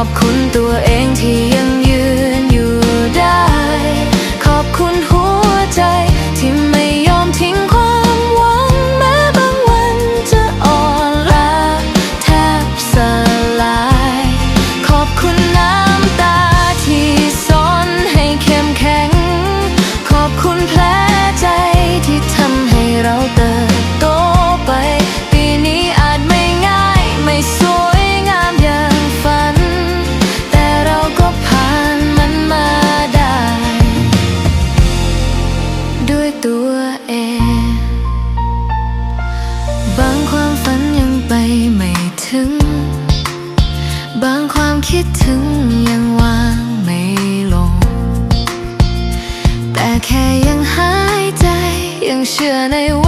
อบคุณตัวเองที่ยัง ตัวเอง บางความฝันยังไปไม่ถึง บางความคิดถึงยังวางไม่ลง แต่แค่ยังหายใจยังเชื่อในวัน